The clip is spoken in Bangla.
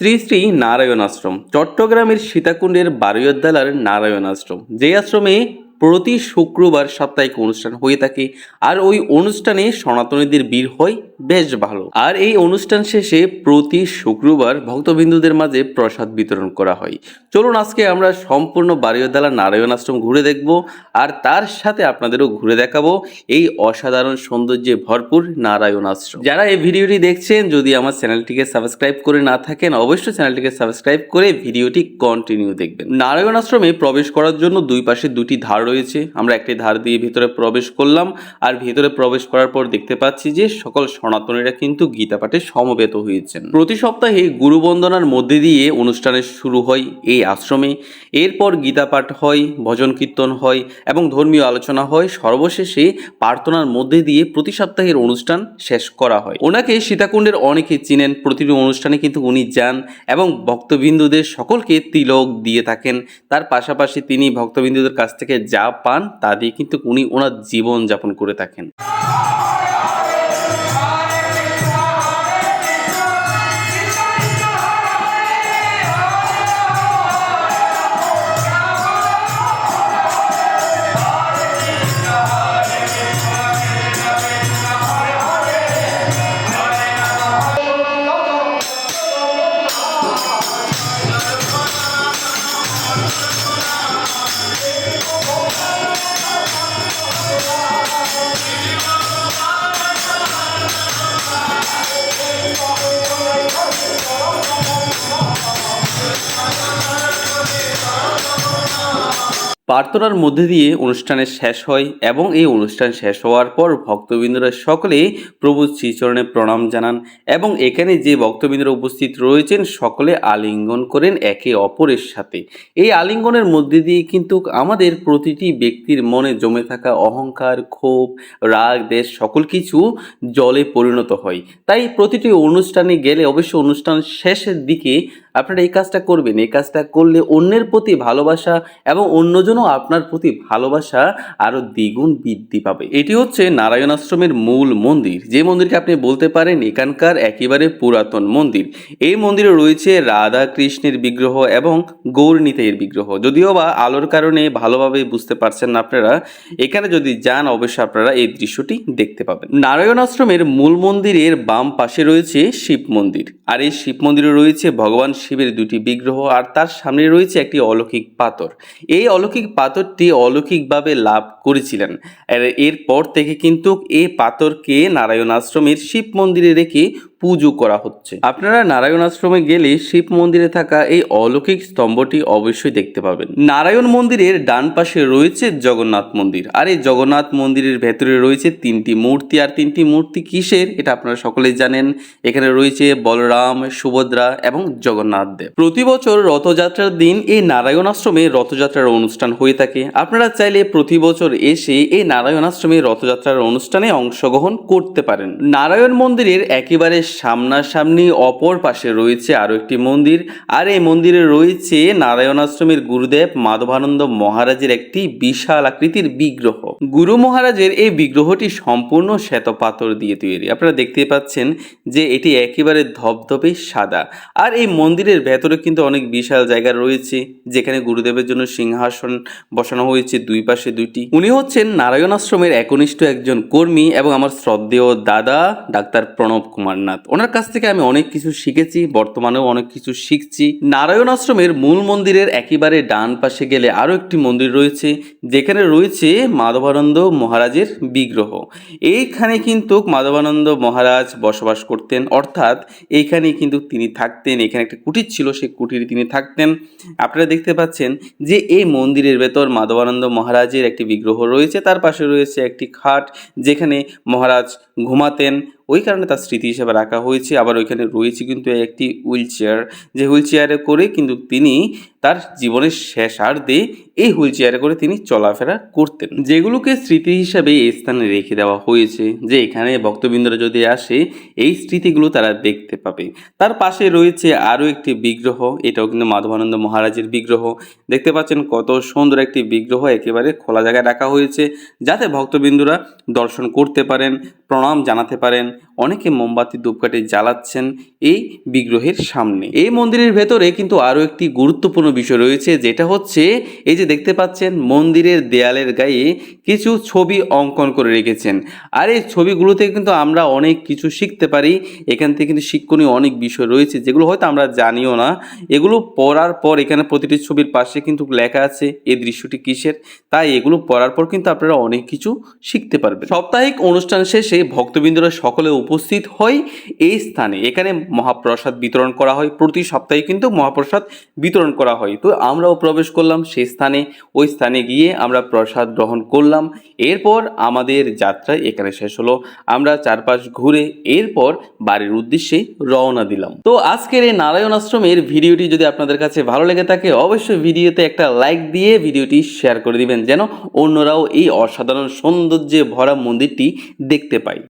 শ্রী শ্রী নারায়ণ আশ্রম চট্টগ্রামের সীতাকুণ্ডের বারুয়োদ্দালার নারায়ণ আশ্রম যে আশ্রমে প্রতি শুক্রবার সাপ্তাহিক অনুষ্ঠান হয়ে থাকে, আর ওই অনুষ্ঠানে সনাতনীদের বীর হয় বেশ ভালো। আর এই অনুষ্ঠান শেষে প্রতি শুক্রবার ভক্তবিন্দুদের মাঝে প্রসাদ বিতরণ করা হয়। চলুন আজকে আমরা সম্পূর্ণ বারুইদ্দালা নারায়ণ আশ্রম ঘুরে দেখব, আর তার সাথে আপনাদেরও ঘুরে দেখাবো এই অসাধারণ সৌন্দর্যে ভরপুর নারায়ণ আশ্রম। যারা এই ভিডিওটি দেখছেন, যদি আমার চ্যানেলটিকে সাবস্ক্রাইব করে না থাকেন, অবশ্যই চ্যানেলটিকে সাবস্ক্রাইব করে ভিডিওটি কন্টিনিউ দেখবেন। নারায়ণ আশ্রমে প্রবেশ করার জন্য দুই পাশে দুটি ধার রয়েছে। আমরা একটি ধার দিয়ে ভিতরে প্রবেশ করলাম আর ভিতরে প্রবেশ করার পর দেখতে পাচ্ছি যে সকল সনাতনীরা কিন্তু গীতা পাঠে সমবেত হয়েছেন। প্রতি সপ্তাহে গুরু বন্দনার মধ্যে দিয়ে অনুষ্ঠানের শুরু হয় এই আশ্রমে। এরপর গীতা পাঠ হয়, ভজন কীর্তন হয় এবং ধর্মীয় আলোচনা হয়। সর্বশেষে প্রার্থনার মধ্যে দিয়ে প্রতি সপ্তাহের অনুষ্ঠান শেষ করা হয়। ওনাকে সীতাকুণ্ডের অনেকে চিনেন। প্রতিটি অনুষ্ঠানে কিন্তু উনি যান এবং ভক্তবিন্দুদের সকলকে তিলক দিয়ে থাকেন। তার পাশাপাশি তিনি ভক্তবিন্দুদের কাছ থেকে যা পান তা দিয়ে কিন্তু উনি ওনার জীবন যাপন করে থাকেন। প্রার্থনার মধ্যে দিয়ে অনুষ্ঠানের শেষ হয় এবং এই অনুষ্ঠান শেষ হওয়ার পর ভক্তবৃন্দরা সকলে প্রভু শ্রীচরণে প্রণাম জানান এবং এখানে যে ভক্তবৃন্দরা উপস্থিত রয়েছেন সকলে আলিঙ্গন করেন একে অপরের সাথে। এই আলিঙ্গনের মধ্যে দিয়ে কিন্তু আমাদের প্রতিটি ব্যক্তির মনে জমে থাকা অহংকার, ক্ষোভ, রাগ, দেশ সকল কিছু জলে পরিণত হয়। তাই প্রতিটি অনুষ্ঠানে গেলে অবশ্য অনুষ্ঠান শেষের দিকে আপনারা এই কাজটা করবেন, এই কাজটা করলে অন্যের প্রতি ভালোবাসা এবং অন্যজনও আপনার প্রতি ভালোবাসা আরও দ্বিগুণ বৃদ্ধি পাবে। এটি হচ্ছে নারায়ণ আশ্রমের মূল মন্দির। যে মন্দিরকে আপনি বলতে পারেন এখানকার একেবারে পুরাতন মন্দির। এই মন্দিরে রয়েছে রাধা কৃষ্ণের বিগ্রহ এবং গৌরনীতাইয়ের বিগ্রহ। যদিও বা আলোর কারণে ভালোভাবে বুঝতে পারছেন না আপনারা, এখানে যদি যান অবশ্যই আপনারা এই দৃশ্যটি দেখতে পাবেন। নারায়ণ আশ্রমের মূল মন্দিরের বাম পাশে রয়েছে শিব মন্দির। আর এই শিব মন্দিরে রয়েছে ভগবান শিবের দুটি বিগ্রহ আর তার সামনে রয়েছে একটি অলৌকিক পাথর। এই অলৌকিক পাথরটি অলৌকিকভাবে লাভ করেছিলেন। এরপর থেকে কিন্তু এই পাথরকে নারায়ণ আশ্রমের শিব মন্দিরে রেখে পুজো করা হচ্ছে। আপনারা নারায়ণ আশ্রমে গেলে শিব মন্দিরে থাকা এই অলৌকিক স্তম্ভটি অবশ্যই দেখতে পাবেন। নারায়ণ মন্দিরের ডান পাশে রয়েছে জগন্নাথ মন্দির। আর এই জগন্নাথ মন্দিরের ভেতরে রয়েছে তিনটি মূর্তি। আর তিনটি মূর্তি কিসের? এটা আপনারা সকলেই জানেন। এখানে রয়েছে বলরাম, সুভদ্রা এবং জগন্নাথ দেব। প্রতি বছর রথযাত্রার দিন এই নারায়ণ আশ্রমে রথযাত্রার অনুষ্ঠান হয়ে থাকে। আপনারা চাইলে প্রতি বছর এসে এই নারায়ণ আশ্রমে রথযাত্রার অনুষ্ঠানে অংশগ্রহণ করতে পারেন। নারায়ণ মন্দিরের একেবারে সামনাসামনি অপর পাশে রয়েছে আরও একটি মন্দির। আর এই মন্দিরে রয়েছে নারায়ণ আশ্রমের গুরুদেব মাধবানন্দ মহারাজের একটি বিশাল আকৃতির বিগ্রহ। গুরু মহারাজের এই বিগ্রহটি সম্পূর্ণ শ্বেত পাথর দিয়ে তৈরি। আপনারা দেখতে পাচ্ছেন যে এটি একেবারে ধবধবে সাদা। আর এই মন্দিরের ভেতরে কিন্তু অনেক বিশাল জায়গা রয়েছে, যেখানে গুরুদেবের জন্য সিংহাসন বসানো হয়েছে দুই পাশে দুইটি। উনি হচ্ছেন নারায়ণ আশ্রমের একনিষ্ঠ একজন কর্মী এবং আমার শ্রদ্ধেয় দাদা ডাক্তার প্রণব কুমার নাথ। ওনার কাছ থেকে আমি অনেক কিছু শিখেছি, বর্তমানেও অনেক কিছু শিখছি। নারায়ণ আশ্রমের মূল মন্দিরের একেবারে ডান পাশে গেলে আরও একটি মন্দির রয়েছে, যেখানে রয়েছে মাধবানন্দ মহারাজের বিগ্রহ। এইখানে কিন্তু মাধবানন্দ মহারাজ বসবাস করতেন, অর্থাৎ এইখানে কিন্তু তিনি থাকতেন, এখানে একটা কুটির ছিল, সেই কুটিরে তিনি থাকতেন। আপনারা দেখতে পাচ্ছেন যে এই মন্দিরের ভেতর মাধবানন্দ মহারাজের একটি বিগ্রহ রয়েছে, তার পাশে রয়েছে একটি খাট, যেখানে মহারাজ ঘুমাতেন ওই কারণে তার স্মৃতি হিসেবে রাখা হয়েছে। আবার ওইখানে রয়েছে কিন্তু একটি হুইল চেয়ার। যে হুইল চেয়ারে করে কিন্তু তিনি তার জীবনের শেষার্ধে এই হুইল চেয়ারে করে তিনি চলাফেরা করতেন। যেগুলোকে স্মৃতি হিসাবে এই স্থানে রেখে দেওয়া হয়েছে, যে এখানে ভক্তবৃন্দরা যদি আসে, এই স্মৃতিগুলো তারা দেখতে পাবে। তার পাশে রয়েছে আরও একটি বিগ্রহ, এটাও কিন্তু মাধবানন্দ মহারাজের বিগ্রহ। দেখতে পাচ্ছেন কত সুন্দর একটি বিগ্রহ একেবারে খোলা জায়গায় রাখা হয়েছে, যাতে ভক্তবৃন্দরা দর্শন করতে পারেন, প্রণাম জানাতে পারেন অনেকে মোমবাতি ধূপকাঠি জ্বালাচ্ছেন এই বিগ্রহের সামনে। এই মন্দিরের ভেতরে কিন্তু আরও একটি গুরুত্বপূর্ণ বিষয় রয়েছে, যেটা হচ্ছে এই যে দেখতে পাচ্ছেন মন্দিরের দেয়ালের গায়ে কিছু ছবি অঙ্কন করে রেখেছেন। আর এই ছবিগুলোতে কিন্তু আমরা অনেক কিছু শিখতে পারি। এখান থেকে কিন্তু শিক্ষণীয় অনেক বিষয় রয়েছে, যেগুলো হয়তো আমরা জানিও না। এগুলো পড়ার পর এখানে প্রতিটি ছবির পাশে কিন্তু লেখা আছে এই দৃশ্যটি কিসের? তাই এগুলো পড়ার পর কিন্তু আপনারা অনেক কিছু শিখতে পারবেন। সাপ্তাহিক অনুষ্ঠান শেষে ভক্তবৃন্দরা সকলে উপস্থিত হয় এই স্থানে। এখানে মহাপ্রসাদ বিতরণ করা হয়, প্রতি সপ্তাহে কিন্তু মহাপ্রসাদ বিতরণ করা হয়। তো আমরাও প্রবেশ করলাম সেই স্থানে, ওই স্থানে গিয়ে আমরা প্রসাদ গ্রহণ করলাম। এরপর আমাদের যাত্রা এখানে শেষ হলো। আমরা চারপাশ ঘুরে এরপর বাড়ির উদ্দেশ্যে রওনা দিলাম। তো আজকের এই নারায়ণ আশ্রমের ভিডিওটি যদি আপনাদের কাছে ভালো লেগে থাকে, অবশ্যই ভিডিওতে একটা লাইক দিয়ে ভিডিওটি শেয়ার করে দিবেন, যেন অন্যরাও এই অসাধারণ সৌন্দর্যে ভরা মন্দিরটি দেখতে পায়।